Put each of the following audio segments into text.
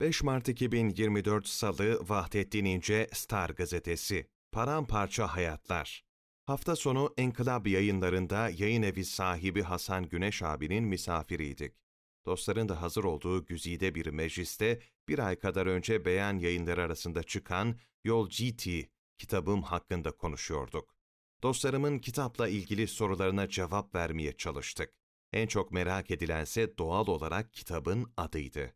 5 Mart 2024 Salı Vahdettin İnce Star Gazetesi Paramparça Hayatlar Hafta sonu Enkılab yayınlarında yayın evi sahibi Hasan Güneş abinin misafiriydik. Dostların da hazır olduğu güzide bir mecliste bir ay kadar önce beyan yayınları arasında çıkan Yol GT kitabım hakkında konuşuyorduk. Dostlarımın kitapla ilgili sorularına cevap vermeye çalıştık. En çok merak edilense doğal olarak kitabın adıydı.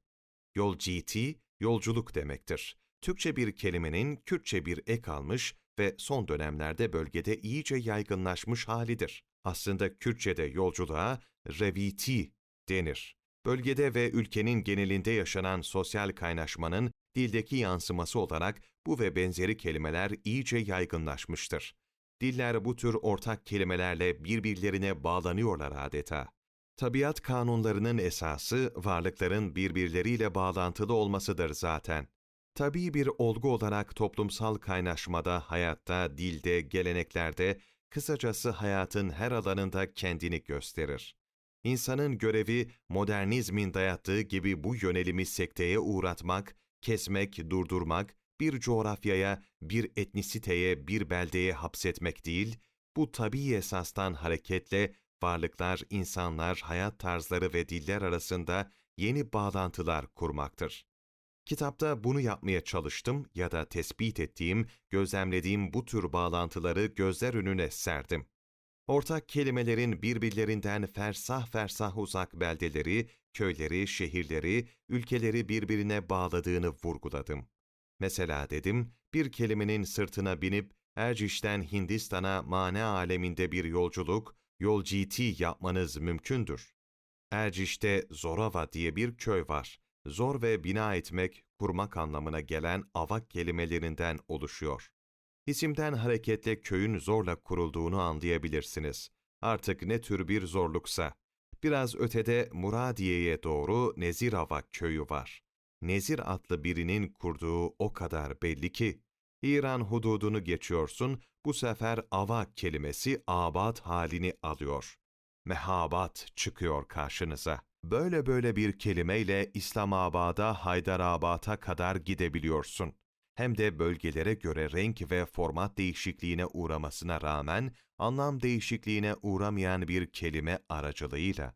Yol GT, yolculuk demektir. Türkçe bir kelimenin Kürtçe bir ek almış ve son dönemlerde bölgede iyice yaygınlaşmış halidir. Aslında Kürtçe'de yolculuğa reviti denir. Bölgede ve ülkenin genelinde yaşanan sosyal kaynaşmanın dildeki yansıması olarak bu ve benzeri kelimeler iyice yaygınlaşmıştır. Diller bu tür ortak kelimelerle birbirlerine bağlanıyorlar adeta. Tabiat kanunlarının esası varlıkların birbirleriyle bağlantılı olmasıdır zaten. Tabii bir olgu olarak toplumsal kaynaşmada, hayatta, dilde, geleneklerde, kısacası hayatın her alanında kendini gösterir. İnsanın görevi modernizmin dayattığı gibi bu yönelimi sekteye uğratmak, kesmek, durdurmak, bir coğrafyaya, bir etnisiteye, bir beldeye hapsetmek değil, bu tabii esastan hareketle varlıklar, insanlar, hayat tarzları ve diller arasında yeni bağlantılar kurmaktır. Kitapta bunu yapmaya çalıştım ya da tespit ettiğim, gözlemlediğim bu tür bağlantıları gözler önüne serdim. Ortak kelimelerin birbirlerinden fersah fersah uzak beldeleri, köyleri, şehirleri, ülkeleri birbirine bağladığını vurguladım. Mesela dedim, bir kelimenin sırtına binip Erciş'ten Hindistan'a mana aleminde bir yolculuk, yol GT yapmanız mümkündür. Erciş'te Zorava diye bir köy var. Zor ve bina etmek, kurmak anlamına gelen avak kelimelerinden oluşuyor. İsimden hareketle köyün zorla kurulduğunu anlayabilirsiniz. Artık ne tür bir zorluksa. Biraz ötede Muradiye'ye doğru Nezirava köyü var. Nezir adlı birinin kurduğu o kadar belli ki, İran hududunu geçiyorsun, bu sefer ava kelimesi abat halini alıyor. Mehabat çıkıyor karşınıza. Böyle böyle bir kelimeyle İslamabad'a, Haydarabad'a kadar gidebiliyorsun. Hem de bölgelere göre renk ve format değişikliğine uğramasına rağmen anlam değişikliğine uğramayan bir kelime aracılığıyla.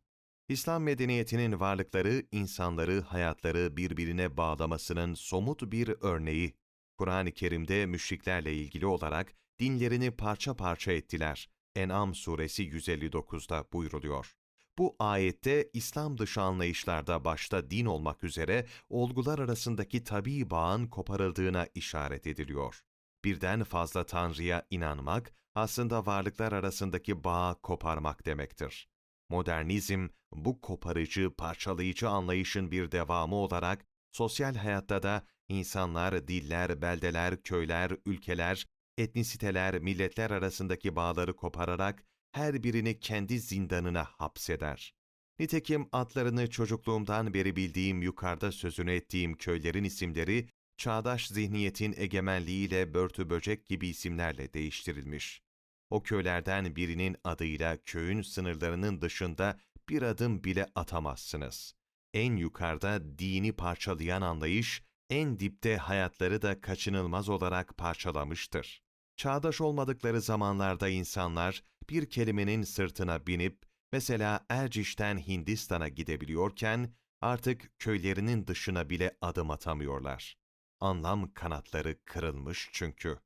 İslam medeniyetinin varlıkları, insanları, hayatları birbirine bağlamasının somut bir örneği. Kur'an-ı Kerim'de müşriklerle ilgili olarak dinlerini parça parça ettiler. En'am suresi 159'da buyruluyor. Bu ayette İslam dışı anlayışlarda başta din olmak üzere olgular arasındaki tabii bağın koparıldığına işaret ediliyor. Birden fazla Tanrı'ya inanmak aslında varlıklar arasındaki bağı koparmak demektir. Modernizm bu koparıcı, parçalayıcı anlayışın bir devamı olarak sosyal hayatta da insanlar, diller, beldeler, köyler, ülkeler, etnisiteler, milletler arasındaki bağları kopararak her birini kendi zindanına hapseder. Nitekim adlarını çocukluğumdan beri bildiğim yukarıda sözünü ettiğim köylerin isimleri, çağdaş zihniyetin egemenliğiyle börtü böcek gibi isimlerle değiştirilmiş. O köylerden birinin adıyla köyün sınırlarının dışında bir adım bile atamazsınız. En yukarıda dini parçalayan anlayış, en dipte hayatları da kaçınılmaz olarak parçalamıştır. Çağdaş olmadıkları zamanlarda insanlar bir kelimenin sırtına binip mesela Erciş'ten Hindistan'a gidebiliyorken artık köylerinin dışına bile adım atamıyorlar. Anlam kanatları kırılmış çünkü.